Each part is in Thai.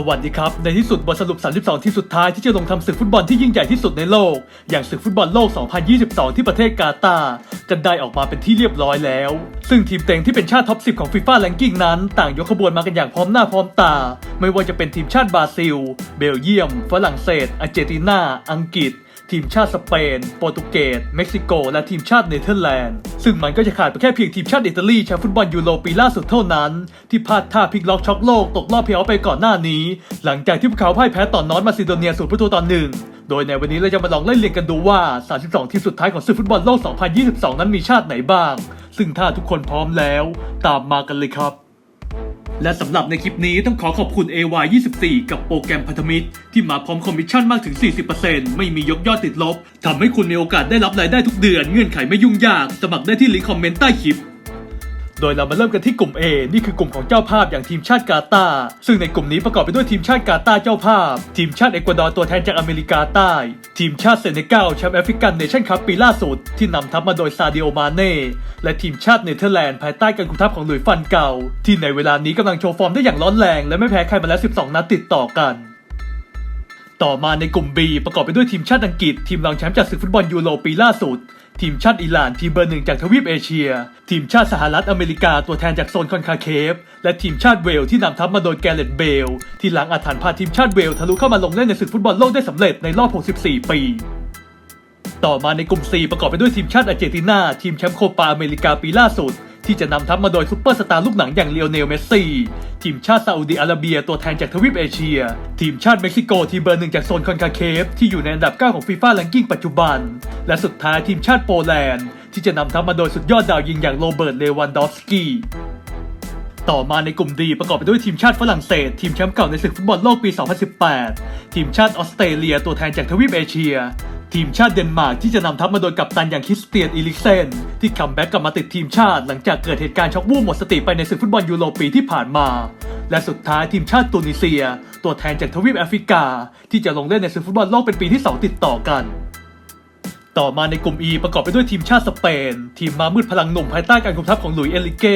สวัสดีครับ ในที่สุดบทสรุป 32 ทีมสุดท้ายที่จะลงทำศึกฟุตบอลที่ยิ่งใหญ่ที่สุดในโลก อย่างศึกฟุตบอลโลก 2022 ที่ประเทศกาตาร์ก็ได้ออกมาเป็นที่เรียบร้อยแล้ว ซึ่งทีมเต็งที่เป็นชาติท็อป 10 ของฟีฟ่าแลนกิ้งนั้น ต่างยกขบวนมากันอย่างพร้อมหน้าพร้อมตา ไม่ว่าจะเป็นทีมชาติบราซิล เบลเยียม ฝรั่งเศสอาร์เจนตินา อังกฤษ ทีมชาติสเปน โปรตุเกส เม็กซิโก และทีมชาติเนเธอร์แลนด์ ซึ่งมันก็จะขาดไปแค่เพียงทีมชาติอิตาลีแชมป์ฟุตบอลยูโรปีล่าสุดเท่านั้น ที่พลาดท่าพลิกล็อกช็อกโลกตกรอบเพลย์ออฟไปก่อนหน้านี้ หลังจากที่พวกเขาพ่ายแพ้ต่อนนอตมาซิโดเนียสูตรประตูต่อหนึ่งโดยในวันนี้เราจะมาลองไล่เรียงกันดูว่า 32 ทีมสุดท้ายของศึกฟุตบอลโลก 2022 นั้นมีชาติไหนบ้าง ซึ่งถ้าทุกคนพร้อมแล้ว ตามมากันเลยครับ และสำหรับในคลิปนี้ต้องขอขอบคุณ AY24 กับโปรแกรมพันธมิตร ที่มาพร้อมคอมมิชชั่นมากถึง 40%ไม่มียกยอดติดลบทำให้คุณมีโอกาสได้รับรายได้ทุกเดือนเงื่อนไขไม่ยุ่งยาก สมัครได้ที่ลิงก์คอมเมนต์ใต้คลิป โดยเรามาเริ่มกันที่กลุ่ม A นี่คือกลุ่มของเจ้าภาพอย่างทีมชาติกาตาร์ซึ่งในกลุ่มนี้ประกอบไปด้วยทีมชาติกาตาร์เจ้าภาพ ทีมชาติเอกวาดอร์ตัวแทนจากอเมริกาใต้ ทีมชาติเซเนกัลแชมป์แอฟริกันเนชั่นคัพปีล่าสุด ที่นำทัพมาโดยซาดิโอมาเน่และทีมชาติเนเธอร์แลนด์ภายใต้การคุมทัพของหลุยส์ฟันเก่า ที่ในเวลานี้กำลังโชว์ฟอร์มได้อย่างร้อนแรง และไม่แพ้ใครมาแล้ว 12 นัดติดต่อกันต่อมาในกลุ่ม B ประกอบไปด้วยทีมชาติอังกฤษ ทีมรองแชมป์จากศึกฟุตบอลยูโรปีล่าสุด ทีมชาติอิหร่านทีมเบอร์หนึ่งจากทวีปเอเชีย ทีมชาติสหรัฐอเมริกาตัวแทนจากโซนคอนคาเคฟ และทีมชาติเวลที่นำทัพมาโดยแกเรตเบล ที่หลังอาถรรพ์พาทีมชาติเวลทะลุเข้ามาลงเล่นในศึกฟุตบอลโลกได้สำเร็จในรอบ 64 ปีต่อมาในกลุ่ม C ประกอบไปด้วยทีมชาติอาร์เจนตินา ทีมแชมป์โคปาอเมริกาปีล่าสุด ที่จะนำทัพมาโดยซุปเปอร์สตาร์ลูกหนังอย่างเลโอเนลเมสซี่ทีมชาติซาอุดิอาระเบียตัวแทนจากทวีปเอเชีย ทีมชาติเม็กซิโกทีมเบอร์หนึ่งจากโซนคอนคาเคฟที่อยู่ในอันดับ 9 ของฟีฟ่าแ a งกิ้งปัจจุบัน และสุดท้ายทีมชาติโปแลนด์ ที่จะนำทัพมาโดยสุดยอดดาวยิงอย่างโรเบิร์ตเลวันดอฟสกี้ต่อมาในกลุ่มดีประกอบไปด้วยทีมชาติฝรั่งเศส ทีมแชมป์เก่าในศึกฟุตบอลโลกปี 2018 ทีมชาติออสเตรเลียตัวแทนจากทวีปเอเชีย ทีมชาติเดนมาร์กที่จะนำทัพมาโดยกัปตันอย่างคริสเตียนอีลิกเซน ที่คัมแบ็กกลับมาติดทีมชาติ หลังจากเกิดเหตุการณ์ช็อกวูบหมดสติไปในศึกฟุตบอลยูโรปีที่ผ่านมา และสุดท้ายทีมชาติตูนิเซีย ตัวแทนจากทวีปแอฟริกา ที่จะลงเล่นในศึกฟุตบอลโลกเป็นปีที่สองติดต่อกัน ต่อมาในกลุ่ม E ประกอบไปด้วยทีมชาติสเปน ทีมมามืดพลังหนุ่มภายใต้การคุมทัพของหลุยส์เอลิเก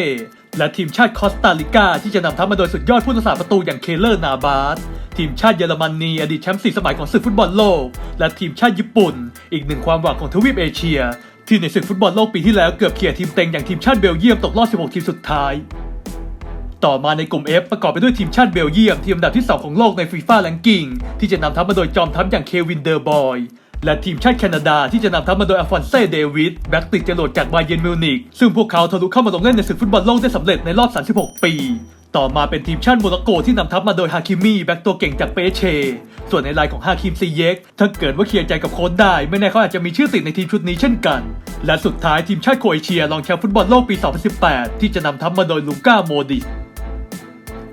และทีมชาติคอสตาริกาที่จะนำทัพมาโดยสุดยอดผู้รักษาประตูอย่างเคเลอร์นาบาสทีมชาติเยอรมนีอดีตแชมป์สี่สมัยของศึกฟุตบอลโลก และทีมชาติญี่ปุ่น อีกหนึ่งความหวังของทวีปเอเชีย ที่ในศึกฟุตบอลโลกปีที่แล้วเกือบเขี่ยทีมเต็งอย่างทีมชาติเบลเยียมตกรอบ 16 ทีมสุดท้าย ต่อมาในกลุ่ม F ประกอบไปด้วยทีมชาติเบลเยียม ทีมอันดับที่ 2 ของโลกในฟีฟ่าแ a งกิ้งที่จะนำทัพมาโดยจอมทัพอย่างเควินเดอร์บอยและทีมชาติแคนาดาที่จะนำทัพมาโดยอัลฟอนเซ่เดวิดแบ็กติดจรวดจากบาเยนมิวนิกซึ่งพวกเขาทะลุเข้ามาลงเล่นในศึกฟุตบอลโลกได้สำเร็จในรอบ 36 ปี ต่อมาเป็นทีมชาติโมร็อกโกที่นำทัพมาโดยฮาคิมีแบ็กตัวเก่งจากเปเช ส่วนในรายของฮาคิมซีเยกถ้าเกิดว่าเคลียร์ใจกับโค้ชได้ ไม่แน่เขาอาจจะมีชื่อติดในทีมชุดนี้เช่นกัน และสุดท้ายทีมชาติโครเอเชียรองแชมป์ฟุตบอลโลกปี 2018 ที่จะนำทัพมาโดยลูก้าโมดิช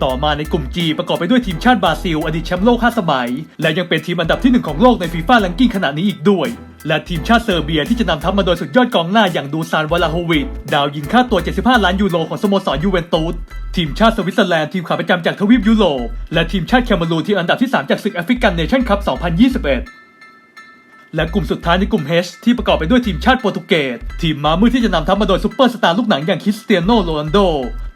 ต่อมาในกลุ่ม G ประกอบไปด้วยทีมชาติบราซิล อดีตแชมป์โลก 5 สมัย และยังเป็นทีมอันดับที่ 1 ของโลกในฟีฟ่าแ a งกิ้งขณะนี้อีกด้วย และทีมชาติเซอร์เบียที่จะนำทัพมาโดยสุดยอดกองหน้าอย่างดูซานวาลาโฮวิชดาวยิงค่าตัว 75 ล้านยูโรของสโมสรยูเวนตุสทีมชาติสวิตเซอร์แลนด์ทีมขาประจำจากทวีปยุโรปและทีมชาติแคเมรูนที่อันดับที่ 3 จากศึกแอฟริกันเนชั่นคัพ 2021และกลุ่มสุดท้ายในกลุ่ม H ที่ประกอบไปด้วยทีมชาติโปรตุเกสทีมม้ามืดที่จะนำทัพมาโดยซุปเปอร์สตาร์ลูกหนังอย่างคริสเตียโนโรนัลโด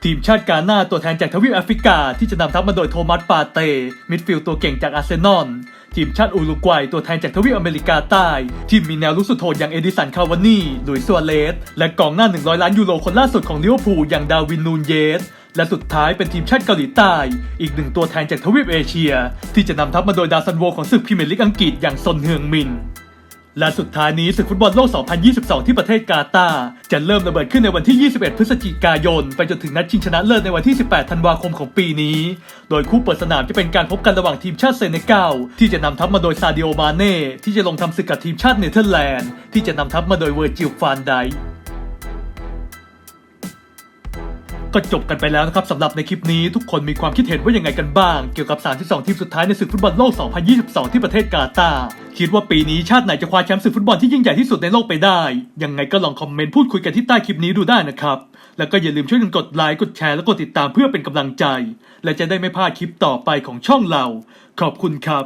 ทีมชาติกาหน้าตัวแทนจากทวีปแอฟริกาที่จะนำทัพมาโดยโทมัสปาเต้มิดฟิลด์ตัวเก่งจากอาร์เซนอลทีมชาติอุรุกวัยตัวแทนจากทวีปอเมริกาใต้ ที่มีแนวลุกสุดโหดอย่างเอดิสันคาวานีลุยส์ซัวเรสและกองหน้า 100 ล้านยูโรคนล่าสุดของลิเวอร์พูลอย่างดาวินนูนเยส และสุดท้ายเป็นทีมชาติเกาหลีใต้ อีกหนึ่งตัวแทนจากทวีปเอเชีย ที่จะนำทัพมาโดยดาวซันโวของศึกพรีเมียร์ลีกอังกฤษอย่างซนเฮืองมิน และสุดท้ายนี้ศึกฟุตบอลโลก 2022 ที่ประเทศกาตาร์จะเริ่มระเบิดขึ้นในวันที่ 21 พฤศจิกายน ไปจนถึงนัดชิงชนะเลิศในวันที่ 18 ธันวาคมของปีนี้ โดยคู่เปิดสนามจะเป็นการพบกันระหว่างทีมชาติเซเนกัลที่จะนำทัพมาโดยซาดิโอมาเน่ที่จะลงทำศึกกับทีมชาติเนเธอร์แลนด์ที่จะนำทัพมาโดยเวอร์จิลฟานได ก็จบกันไปแล้วนะครับสำหรับในคลิปนี้ทุกคนมีความคิดเห็นว่ายังไงกันบ้าง เกี่ยวกับ 32 ทีมสุดท้ายในศึกฟุตบอลโลก 2022 ที่ประเทศกาตาร์คิดว่าปีนี้ชาติไหนจะคว้าแชมป์ศึกฟุตบอลที่ยิ่งใหญ่ที่สุดในโลกไปได้ ยังไงก็ลองคอมเมนต์พูดคุยกันที่ใต้คลิปนี้ดูได้นะครับ แล้วก็อย่าลืมช่วยกันกดไลค์กดแชร์และกดติดตามเพื่อเป็นกำลังใจ และจะได้ไม่พลาดคลิปต่อไปของช่องเรา ขอบคุณครับ